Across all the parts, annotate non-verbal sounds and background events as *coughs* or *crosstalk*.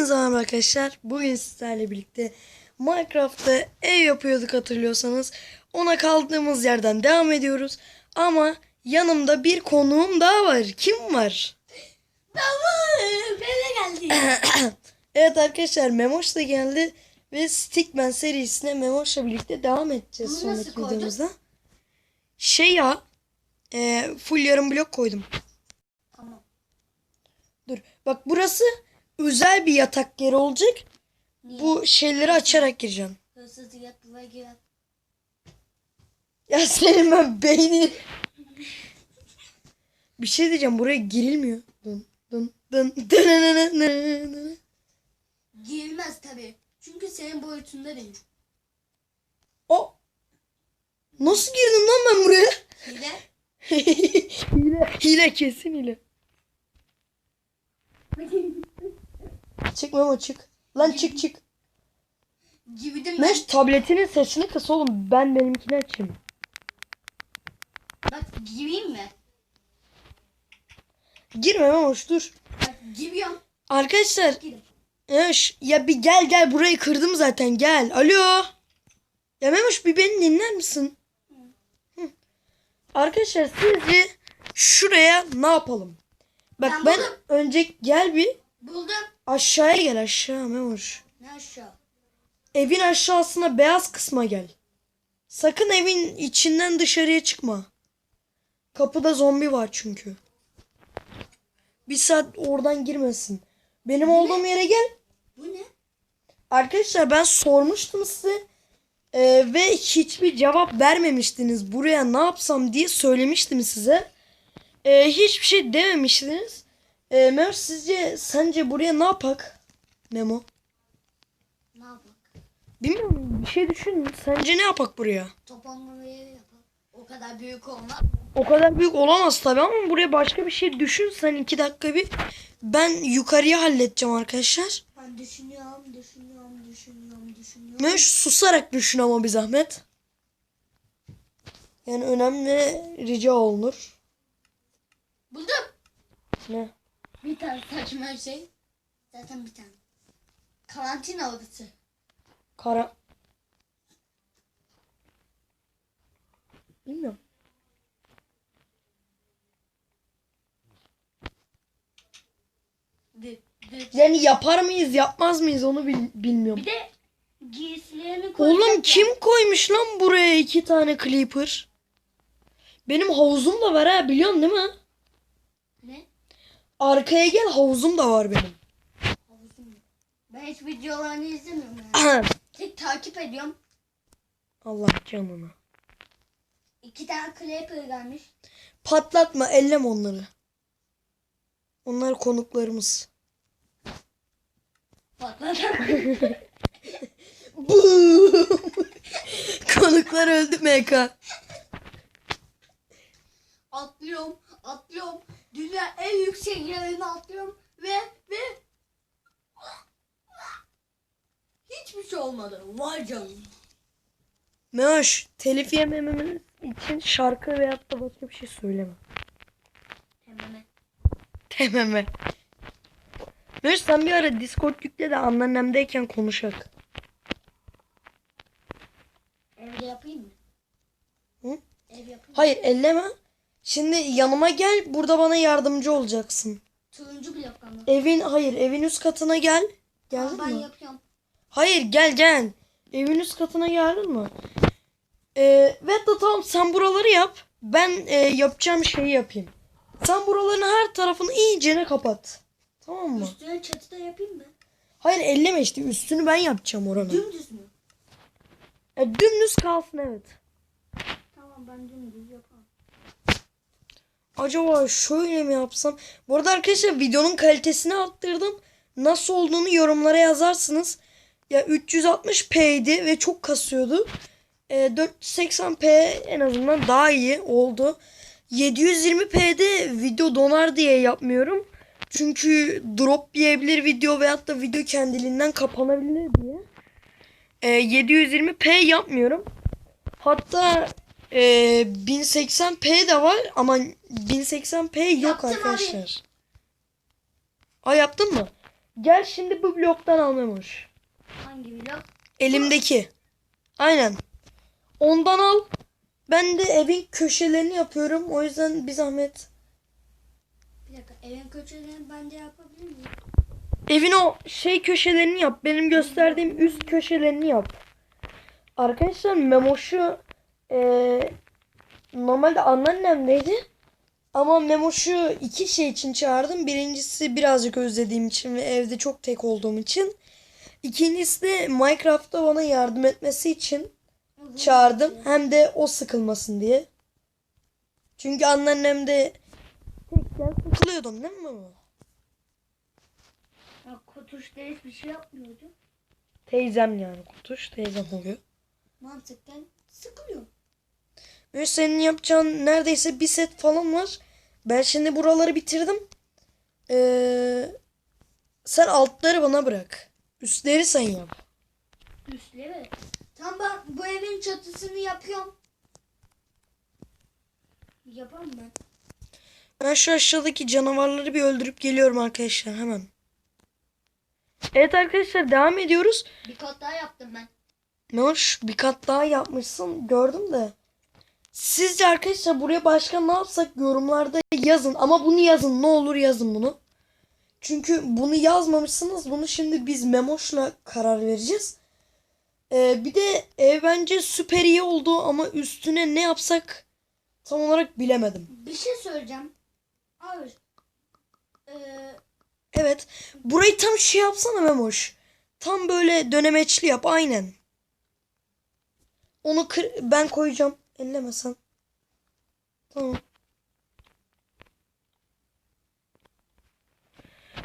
Hepinize merhaba arkadaşlar. Bugün sizlerle birlikte Minecraft'ta ev yapıyorduk hatırlıyorsanız. Ona kaldığımız yerden devam ediyoruz. Ama yanımda bir konuğum daha var. Kim var? *laughs* Tamam. Eve geldi. *coughs* Evet arkadaşlar Memoş da geldi. Ve Stickman serisine Memoş'la birlikte devam edeceğiz Bunu sonraki koydun? videomuzda. Şey ya e, full yarım blok koydum. tamam. Dur bak burası özel bir yatak yeri olacak. Niye? Bu şeyleri açarak. Hırsız girer. Ya senin ben beyni. Bir şey diyeceğim buraya girilmiyor. Dın dın dın dın Girmez tabi. Çünkü senin boyutunda değil. O Nasıl girdim lan ben buraya? Hile. *laughs* hile. Hile kesin hile. *laughs* Çık Memo çık. Lan çık çık. Girdim ben. Meş tabletinin sesini kıs oğlum. Ben benimkini açayım. Bak gireyim mi? Girme Memoş dur. Bak giriyorum. Arkadaşlar Girin. Ya, bir gel gel burayı kırdım zaten gel. Alo. Ya Memoş bir beni dinler misin? Hı. Arkadaşlar sizce şuraya ne yapalım? Bak Ben ben, buldum. önce gel bir Buldum. Aşağıya gel aşağı Memoş. Ne aşağı? Evin aşağısına beyaz kısma gel. Sakın evin içinden dışarıya çıkma. Kapıda zombi var çünkü. Bir saat oradan girmesin. Benim olduğum yere gel. Bu ne? Arkadaşlar ben sormuştum size Ee, ve hiçbir cevap vermemiştiniz. Buraya ne yapsam diye söylemiştim size. Ee, hiçbir şey dememiştiniz. Ee, Memo sizce sence buraya ne yapak? Memo. Ne yapalım? Bilmiyorum bir şey düşün. Sence ne yapak buraya? Topanlama yeri yapalım. O kadar büyük olmaz. O kadar büyük olamaz tabii ama buraya başka bir şey düşün. Sen iki dakika bir. Ben yukarıya halledeceğim arkadaşlar. Ben düşünüyorum, düşünüyorum, düşünüyorum, düşünüyorum. Memo susarak düşün ama bir zahmet. Yani önemli rica olunur. Buldum. Ne? Bir tane saçma şey. Zaten bir tane. Karantina odası. Kara... Bilmiyorum. Dı, dı. Yani yapar mıyız yapmaz mıyız onu bil- bilmiyorum. Bir de giysilerini koyacak Oğlum ya. kim koymuş lan buraya iki tane Clipper? Benim havuzum da var ha biliyorsun değil mi? Arkaya gel havuzum da var benim. Havuzum? Ben hiç videolarını izlemiyorum yani. *clears throat* Tek takip ediyorum. Allah canını. İki tane Clapper gelmiş. Patlatma ellem onları. Onlar konuklarımız. Patladı. *laughs* Boom! *laughs* Konuklar öldü MK. atlıyorum, atlıyorum. Dünya en yüksek yerine atlıyorum ve ve hiçbir şey olmadı. Vay canına. Meoş telif yemememiz için şarkı veyahut da başka bir şey söyleme. Hemen. Tememe. Meoş sen bir ara Discord yükle de anneannemdeyken konuşak. Evde yapayım mı? Hı? Ev yapayım. Hayır elleme. Şimdi yanıma gel burada bana yardımcı olacaksın. Turuncu blok ama. Evin hayır evin üst katına gel. Geldin ben mi? yapıyorum. Hayır gel gel. Evin üst katına geldin mi? Ee, ve de tamam sen buraları yap. Ben e, yapacağım şeyi yapayım. Sen buraların her tarafını iyicene kapat. Tamam mı? Üstüne çatıda yapayım mı? Hayır elleme işte üstünü ben yapacağım oranın. Dümdüz mü? E, dümdüz kalsın evet. Tamam ben dümdüz yaparım. Acaba şöyle mi yapsam? Bu arada arkadaşlar videonun kalitesini arttırdım. Nasıl olduğunu yorumlara yazarsınız. Ya 360p'ydi ve çok kasıyordu. E, 480p en azından daha iyi oldu. 720p'de video donar diye yapmıyorum. Çünkü drop yiyebilir video veyahut da video kendiliğinden kapanabilir diye. E, 720p yapmıyorum. Hatta e, 1080p de var ama 1080p yok Yaptım abi. arkadaşlar. Aa yaptın mı? Gel şimdi bu bloktan al Memoş. Hangi blok? Elimdeki. Aynen. Ondan al. Ben de evin köşelerini yapıyorum. O yüzden bir zahmet. Bir dakika evin köşelerini ben de yapabilir miyim? Evin o şey köşelerini yap. Benim gösterdiğim üst köşelerini yap. Arkadaşlar Memoş'u eee, normalde anneannemdeydi. Ama Memoş'u iki şey için çağırdım. Birincisi birazcık özlediğim için ve evde çok tek olduğum için. İkincisi de Minecraft'ta bana yardım etmesi için çağırdım. Hem de o sıkılmasın diye. Çünkü anneannem de tekken sıkılıyordum değil mi Memo? Ya Kotuş'ta hiçbir şey yapmıyordu. Teyzem yani kutuş teyzem oluyor. Mantıken sıkılıyor. Ve senin yapacağın neredeyse bir set falan var. Ben şimdi buraları bitirdim. Ee, sen altları bana bırak. Üstleri sen yap. Üstleri. Tamam ben bu evin çatısını yapıyorum. Yapamam ben. Ben şu aşağıdaki canavarları bir öldürüp geliyorum arkadaşlar hemen. Evet arkadaşlar devam ediyoruz. Bir kat daha yaptım ben. Ne hoş bir kat daha yapmışsın gördüm de. Sizce arkadaşlar buraya başka ne yapsak yorumlarda yazın. Ama bunu yazın ne olur yazın bunu. Çünkü bunu yazmamışsınız. Bunu şimdi biz Memoş'la karar vereceğiz. Ee, bir de ev bence süper iyi oldu ama üstüne ne yapsak tam olarak bilemedim. Bir şey söyleyeceğim. Abi. Eee Evet. Burayı tam şey yapsana Memoş. Tam böyle dönemeçli yap aynen. Onu kır ben koyacağım. Elleme sen. Tamam.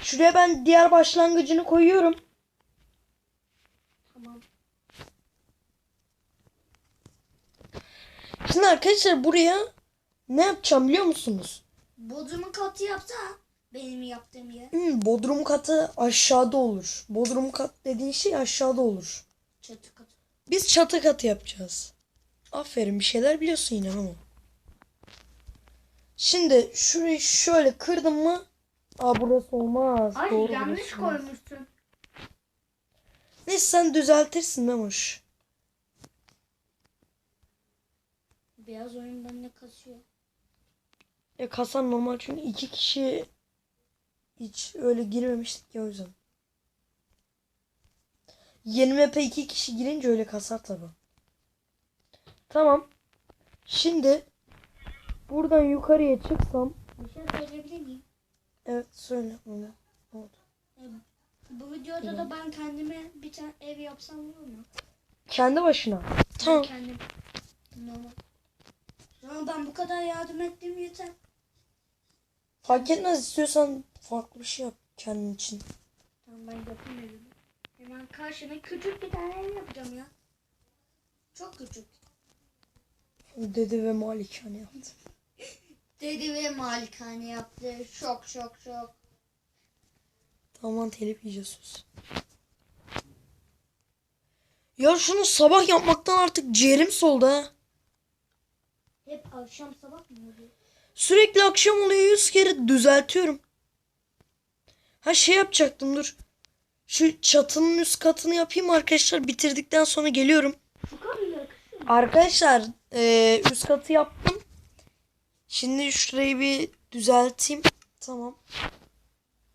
Şuraya ben diğer başlangıcını koyuyorum. tamam. Şimdi arkadaşlar buraya ne yapacağım biliyor musunuz? Bodrumu katı yapsa benim yaptığım yer. Hmm, bodrum katı aşağıda olur. Bodrum kat dediğin şey aşağıda olur. Çatı katı. Biz çatı katı yapacağız. Aferin bir şeyler biliyorsun yine ama. Şimdi şurayı şöyle kırdım mı? Aa burası olmaz. Ay Doğru yanlış burası koymuşsun. Neyse sen düzeltirsin Memoş. Beyaz oyun bende kasıyor. Ya kasan normal çünkü iki kişi hiç öyle girmemiştik ya o yüzden. Yeni map'e iki kişi girince öyle kasar tabi. Tamam. Şimdi buradan yukarıya çıksam Bir şey söyleyebilir miyim? evet söyle. Ne oldu? Bu videoda da ben kendime bir tane ev yapsam olur mu? Kendi başına. Tamam. Kendim. Normal. Ama ben bu kadar yardım ettim yeter. Fark etmez istiyorsan farklı bir şey yap kendin için. Tamam ben yapayım evimi. Hemen karşına küçük bir tane ev yapacağım ya. Çok küçük. Dede ve malikane yaptı. Dedi ve malikane yaptı. Şok şok şok. Tamam telif yiyeceğiz sus. Ya şunu sabah yapmaktan artık ciğerim soldu ha. Hep akşam sabah mı oluyor? Sürekli akşam oluyor yüz kere düzeltiyorum. Ha şey yapacaktım dur. Şu çatının üst katını yapayım arkadaşlar. Bitirdikten sonra geliyorum. Arkadaşlar eee, üst katı yaptım. Şimdi şurayı bir düzelteyim. Tamam.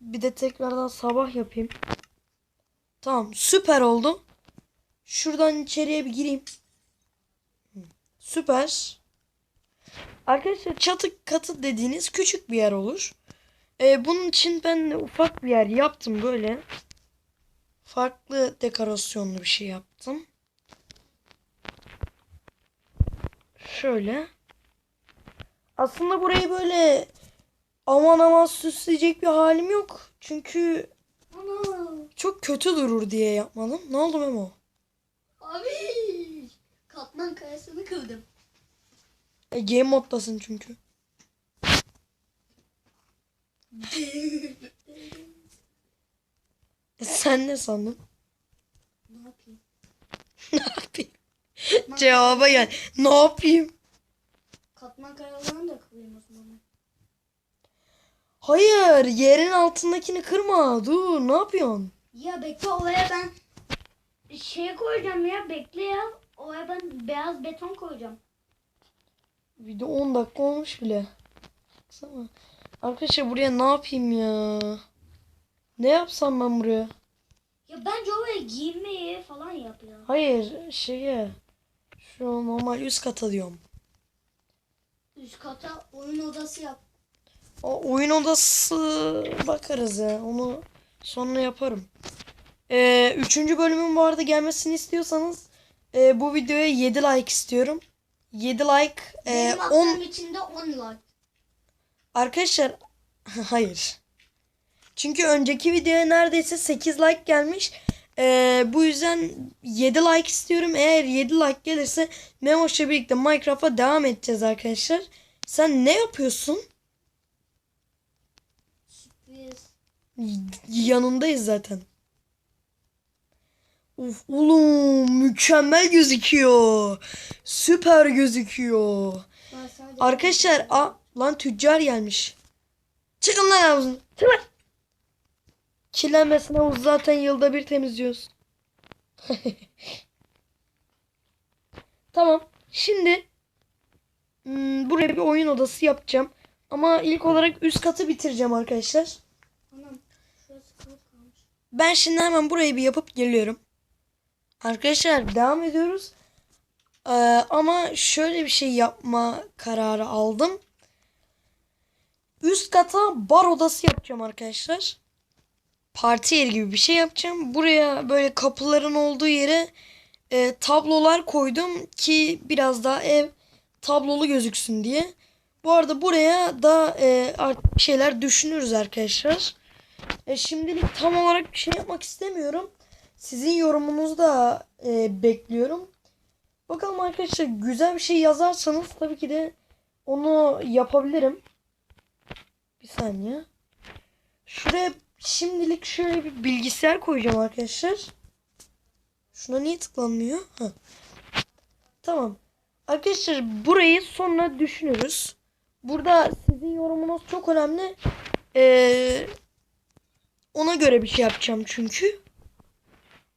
Bir de tekrardan sabah yapayım. Tamam süper oldu. Şuradan içeriye bir gireyim. Süper. Arkadaşlar çatı katı dediğiniz küçük bir yer olur. Ee, bunun için ben de ufak bir yer yaptım böyle. Farklı dekorasyonlu bir şey yaptım. Şöyle. Aslında burayı böyle aman aman süsleyecek bir halim yok. Çünkü çok kötü durur diye yapmadım. Ne oldu Memo? Abi. Katman kayasını kırdım. E, game moddasın çünkü. E, sen ne sandın? ne yapayım? *laughs* ne yapayım? Cevaba gel. Ne yapayım? Katman kayalarını da kırayım o zaman. Hayır yerin altındakini kırma. Dur ne yapıyorsun? Ya bekle oraya ben şey koyacağım ya bekle ya. Oraya ben beyaz beton koyacağım. Video 10 dakika olmuş bile. Baksana. Arkadaşlar buraya ne yapayım ya? Ne yapsam ben buraya? Ya bence oraya giyinme yeri falan yap ya. Hayır şeye. Şu normal üst kata diyorum. Üst kata oyun odası yap. O oyun odası bakarız ya. Onu sonra yaparım. Ee, üçüncü bölümün bu arada gelmesini istiyorsanız e, bu videoya 7 like istiyorum. 7 like e, Benim 10 aklım içinde 10 like. Arkadaşlar *laughs* hayır. Çünkü önceki videoya neredeyse 8 like gelmiş. Ee, bu yüzden 7 like istiyorum. Eğer 7 like gelirse Memoş'la birlikte Minecraft'a devam edeceğiz arkadaşlar. Sen ne yapıyorsun? Sürpriz. Yanındayız zaten. Uf, oğlum mükemmel gözüküyor. Süper gözüküyor. Arkadaşlar a lan tüccar gelmiş. Çıkın lan havuzun. Çık lan. Kirlenmesin havuz zaten yılda bir temizliyoruz. *laughs* tamam. Şimdi hmm, buraya bir oyun odası yapacağım. Ama ilk olarak üst katı bitireceğim arkadaşlar. Anam. Ben şimdi hemen burayı bir yapıp geliyorum. Arkadaşlar devam ediyoruz. Ee, ama şöyle bir şey yapma kararı aldım. Üst kata bar odası yapacağım arkadaşlar. Parti yeri gibi bir şey yapacağım. Buraya böyle kapıların olduğu yere e, tablolar koydum ki biraz daha ev tablolu gözüksün diye. Bu arada buraya da e, şeyler düşünürüz arkadaşlar. E, şimdilik tam olarak bir şey yapmak istemiyorum. Sizin yorumunuzu da e, bekliyorum. Bakalım arkadaşlar güzel bir şey yazarsanız tabii ki de onu yapabilirim. Bir saniye. Şuraya şimdilik şöyle bir bilgisayar koyacağım arkadaşlar. Şuna niye tıklanmıyor? Ha. Tamam. Arkadaşlar burayı sonra düşünürüz. Burada sizin yorumunuz çok önemli. Ee, ona göre bir şey yapacağım çünkü.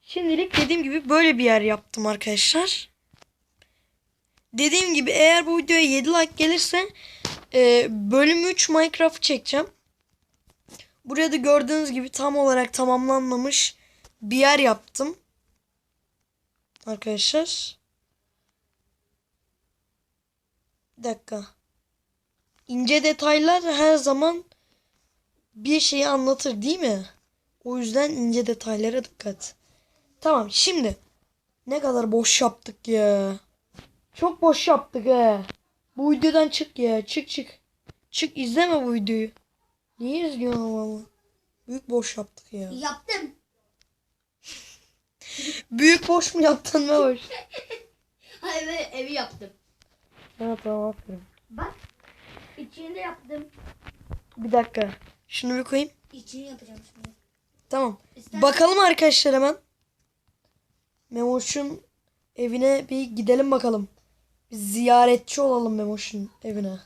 Şimdilik dediğim gibi böyle bir yer yaptım arkadaşlar. Dediğim gibi eğer bu videoya 7 like gelirse e, bölüm 3 Minecraft çekeceğim. Buraya da gördüğünüz gibi tam olarak tamamlanmamış bir yer yaptım. Arkadaşlar. Bir dakika. İnce detaylar her zaman bir şeyi anlatır değil mi? O yüzden ince detaylara dikkat. Tamam şimdi. Ne kadar boş yaptık ya. Çok boş yaptık he. Bu videodan çık ya. Çık çık. Çık izleme bu videoyu. Niye izliyorsun ama? Büyük boş yaptık ya. Yaptım. Büyük boş mu yaptın ne boş? Hayır evet, evi yaptım. Ha tamam aferin. Bak. İçini de yaptım. Bir dakika. Şunu bir koyayım. İçini yapacağım şimdi. Tamam. İstersen- Bakalım arkadaşlar hemen. Memoş'un evine bir gidelim bakalım. Bir ziyaretçi olalım Memoş'un evine.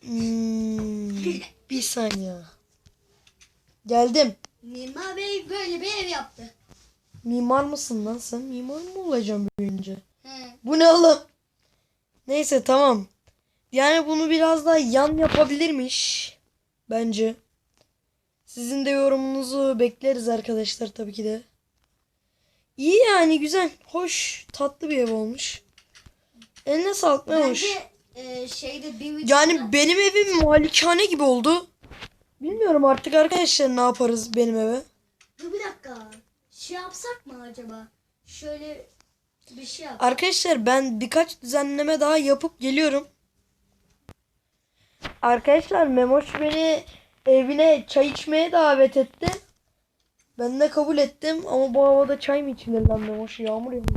Hmm, bir saniye. Geldim. Mimar Bey böyle bir ev yaptı. Mimar mısın lan sen? Mimar mı olacağım büyüyünce? He. Bu ne oğlum? Neyse tamam. Yani bunu biraz daha yan yapabilirmiş. Bence. Sizin de yorumunuzu bekleriz arkadaşlar tabii ki de. İyi yani güzel. Hoş. Tatlı bir ev olmuş. Eline sağlık ne hoş. Bence e, şeyde bir. Yani benim evim malikane gibi oldu. Bilmiyorum artık arkadaşlar ne yaparız benim eve. Dur bir dakika. Şey yapsak mı acaba? Şöyle bir şey yap. Arkadaşlar ben birkaç düzenleme daha yapıp geliyorum. Arkadaşlar Memoş beni evine çay içmeye davet etti. Ben de kabul ettim ama bu havada çay mı içilir lan Memoş? Yağmur yağıyor.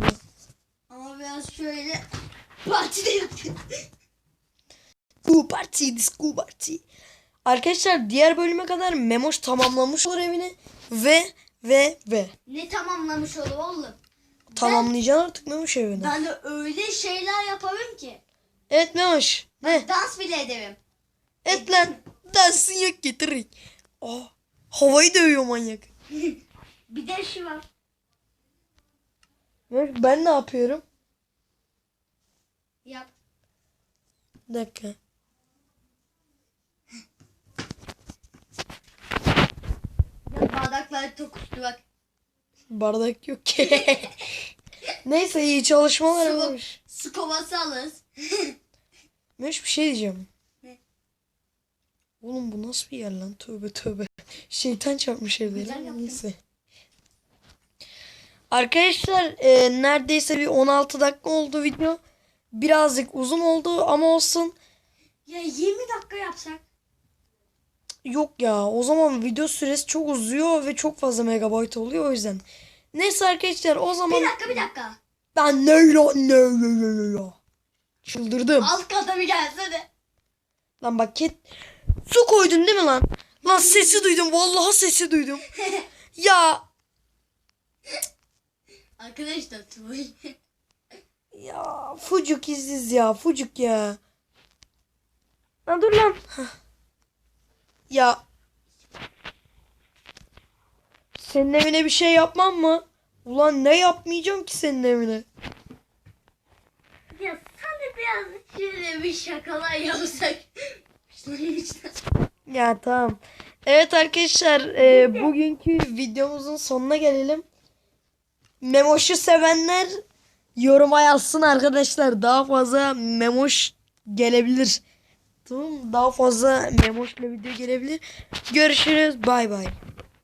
Ama biraz şöyle partide yaptık. *laughs* Disco party. Arkadaşlar diğer bölüme kadar Memoş tamamlamış olur evini ve ve ve ne tamamlamış olur oğlum? tamamlayacaksın artık Memoş evini. Ben de öyle şeyler yaparım ki. Evet Memoş Ne? Dans bile ederim. Et lan. Dansın yok getirin. Oh, havayı dövüyor manyak. *laughs* Bir de şu var. Ben ne yapıyorum? Yap. Bir dakika. Ya bardaklar tokuştu bak. Bardak yok ki. *laughs* Neyse iyi çalışmalar Su, olmuş. su kovası alırız. *laughs* Meş bir şey diyeceğim. Ne? Oğlum bu nasıl bir yer lan? Tövbe tövbe. Şeytan çarpmış evleri. Neyse. Arkadaşlar e, neredeyse bir 16 dakika oldu video. Birazcık uzun oldu ama olsun. Ya 20 dakika yapsak. Yok ya o zaman video süresi çok uzuyor ve çok fazla megabayt oluyor o yüzden. Neyse arkadaşlar o zaman Bir dakika bir dakika. ben ne lan ne ne ne ne Çıldırdım. Alt kata bir gelsene. Lan bak ket su koydun değil mi lan? Lan sesi duydum vallahi sesi duydum. *laughs* Ya Arkadaşlar tuvalet. *laughs* ya fucuk iziz ya fucuk ya. Lan dur lan. Ya senin evine bir şey yapmam mı? Ulan ne yapmayacağım ki senin evine? Ya sana biraz şöyle bir şakalar yapsak. Ya tamam. Evet arkadaşlar e, bugünkü videomuzun sonuna gelelim. Memoş'u sevenler yoruma yazsın arkadaşlar. Daha fazla Memoş gelebilir. Mı? Daha fazla Memoş'la video gelebilir. Görüşürüz. Bay bay.